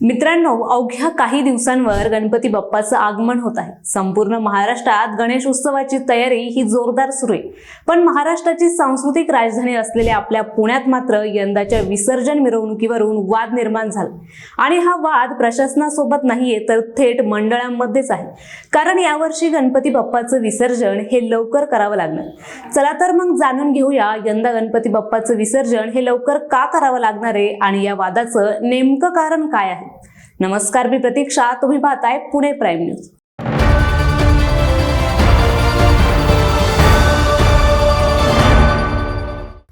मित्रांनो अवघ्या काही दिवसांवर गणपती बाप्पाचं आगमन होत आहे. संपूर्ण महाराष्ट्रात गणेश उत्सवाची तयारी ही जोरदार सुरू आहे. पण महाराष्ट्राची सांस्कृतिक राजधानी असलेल्या आपल्या पुण्यात मात्र यंदाच्या विसर्जन मिरवणुकीवरून वाद निर्माण झाला. आणि हा वाद प्रशासनासोबत नाहीये तर थेट मंडळांमध्येच आहे. कारण यावर्षी गणपती बाप्पाचं विसर्जन हे लवकर करावं लागणार. चला तर मग जाणून घेऊया यंदा गणपती बाप्पाचं विसर्जन हे लवकर का करावं लागणार आहे आणि या वादाचं नेमकं कारण काय आहे? नमस्कार मी प्रतीक्षा. तुम्ही पाहताय पुणे प्राईम न्यूज.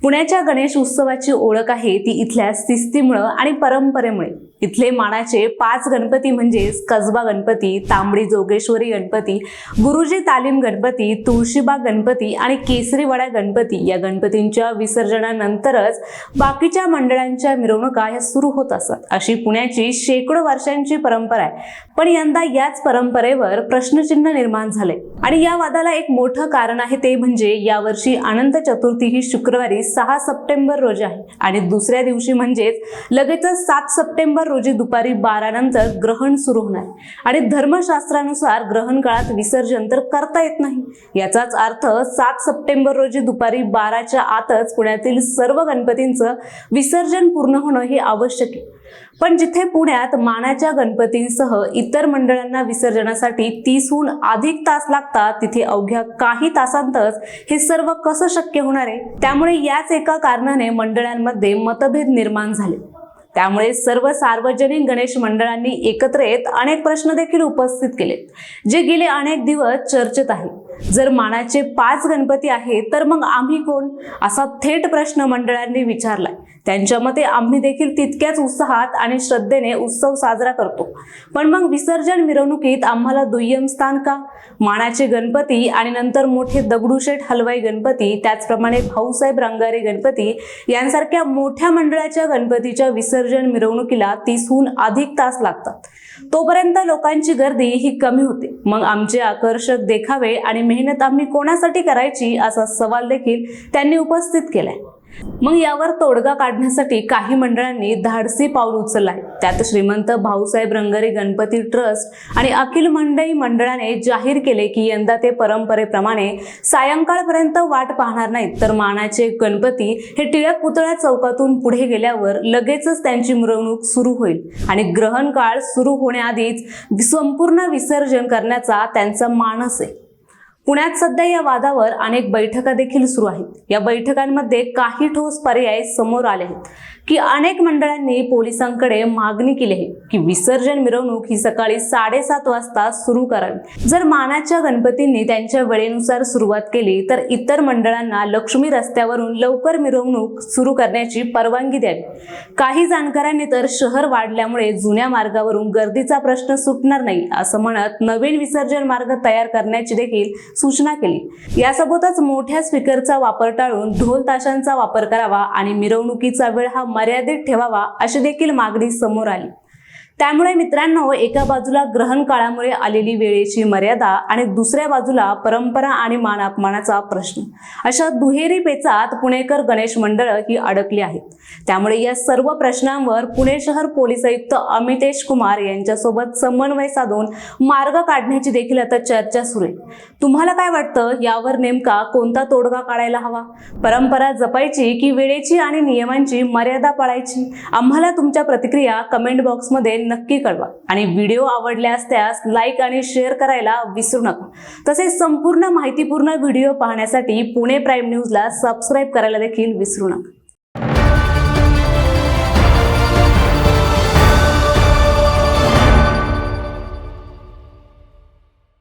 पुण्याच्या गणेश उत्सवाची ओळख आहे ती इथल्या शिस्तीमुळं आणि परंपरेमुळे. इथले मानाचे पाच गणपती म्हणजेच कसबा गणपती तांबडी जोगेश्वरी गणपती गुरुजी तालीम गणपती तुळशीबाग गणपती आणि केसरीवाडा गणपती या गणपतींच्या विसर्जनानंतरच बाकीच्या मंडळांच्या मिरवणुका ह्या सुरू होत असतात अशी पुण्याची शेकडो वर्षांची परंपरा आहे. पण यंदा याच परंपरेवर प्रश्नचिन्ह निर्माण झाले. आणि या वादाला एक मोठं कारण आहे ते म्हणजे यावर्षी अनंत चतुर्थी ही शुक्रवारी सहा सप्टेंबर रोजी आहे. आणि दुसऱ्या दिवशी म्हणजेच लगेचच सात सप्टेंबर रोजी दुपारी बारा नंतर ग्रहण सुरू होणार. आणि धर्मशास्त्रानुसार ग्रहण काळात विसर्जन तर करता येत नाही. याचाच अर्थ सात सप्टेंबर रोजी दुपारी बाराच्या आतच पुण्यातील सर्व गणपतींचं विसर्जन पूर्ण होणं हे आवश्यक आहे. पण जिथे पुण्यात मानाच्या गणपतींसह इतर मंडळांना विसर्जनासाठी तीसहून अधिक तास लागतात तिथे अवघ्या काही तासांतच हे सर्व कसं शक्य होणार आहे? त्यामुळे याच एका कारणाने मंडळांमध्ये मतभेद निर्माण झाले. त्यामुळे सर्व सार्वजनिक गणेश मंडळांनी एकत्र येत अनेक प्रश्न देखील उपस्थित केलेत जे गेले अनेक दिवस चर्चेत आहे जर मानाचे पाच गणपती आहेत तर मग आम्ही कोण? असा थेट प्रश्न मंडळांनी विचारलाय. त्यांच्या मते आम्ही देखील तितक्याच उत्साहात आणि श्रद्धेने उत्सव साजरा करतो. पण मग विसर्जन मिरवणुकीत आम्हाला दुय्यम स्थान का? मानाचे गणपती आणि नंतर मोठे दगडूशेठ हलवाई गणपती त्याचप्रमाणे भाऊसाहेब रंगारे गणपती यांसारख्या मोठ्या मंडळाच्या गणपतीच्या विसर्जन मिरवणुकीला तीसहून अधिक तास लागतात. तोपर्यंत लोकांची गर्दी ही कमी होते. मग आमचे आकर्षक देखावे आणि मेहनत आम्ही कोणासाठी करायची असा सवाल देखील त्यांनी उपस्थित केलाय. मग यावर तोडगा काढण्यासाठी काही मंडळांनी धाडसी पाऊल उचललं आहे त्यात श्रीमंत भाऊसाहेब रंगारे गणपती ट्रस्ट आणि अखिल मंडई मंडळाने जाहीर केले की यंदा ते परंपरेप्रमाणे सायंकाळपर्यंत वाट पाहणार नाहीत. तर मानाचे गणपती हे टिळक पुतळ्या चौकातून पुढे गेल्यावर लगेचच त्यांची मिरवणूक सुरू होईल आणि ग्रहण काळ सुरू होण्याआधीच संपूर्ण विसर्जन करण्याचा त्यांचा मानस आहे. पुण्यात सध्या या वादावर अनेक बैठका देखील सुरू आहेत. या बैठकांमध्ये काही ठोस पर्याय समोर आले आहेत. की अनेक मंडळांनी पोलिसांकडे मागणी केली आहे की विसर्जन मिरवणूक ही सकाळी साडेसात वाजता सुरू करावी. जर मानाच्या गणपतींनी त्यांच्या वेळेनुसार सुरुवात केली तर इतर मंडळांना लक्ष्मी रस्त्यावरून लवकर मिरवणूक सुरू करण्याची परवानगी द्यावी. काही जाणकारांनी तर शहर वाढल्यामुळे जुन्या मार्गावरून गर्दीचा प्रश्न सुटणार नाही असं म्हणत नवीन विसर्जन मार्ग तयार करण्याची देखील सूचना केली. यासोबतच मोठ्या स्पीकरचा वापर टाळून ढोल ताशांचा वापर करावा आणि मिरवणुकीचा वेळ हा मर्यादित ठेवावा अशी देखील मागणी समोर आली. त्यामुळे मित्रांनो एका बाजूला ग्रहण काळामुळे आलेली वेळेची मर्यादा आणि दुसऱ्या बाजूला परंपरा आणि मान अपमानाचा प्रश्न. अशा दुहेरी पेचात पुणेकर गणेश मंडळ ही अडकली आहेत. त्यामुळे या सर्व प्रश्नांवर पुणे शहर पोलीस आयुक्त अमितेश कुमार यांच्यासोबत समन्वय साधून मार्ग काढण्याची देखील आता चर्चा सुरू आहे. तुम्हाला काय वाटतं? यावर नेमका कोणता तोडगा काढायला हवा? परंपरा जपायची की वेळेची आणि नियमांची मर्यादा पाळायची? आम्हाला तुमच्या प्रतिक्रिया कमेंट बॉक्समध्ये नक्की कळवा. आणि व्हिडिओ आवडल्यास त्यास लाईक आणि शेअर करायला विसरू नका. तसेच संपूर्ण माहितीपूर्ण व्हिडिओ पाहण्यासाठी पुणे प्राईम न्यूजला सबस्क्राईब करायला देखील विसरू नका.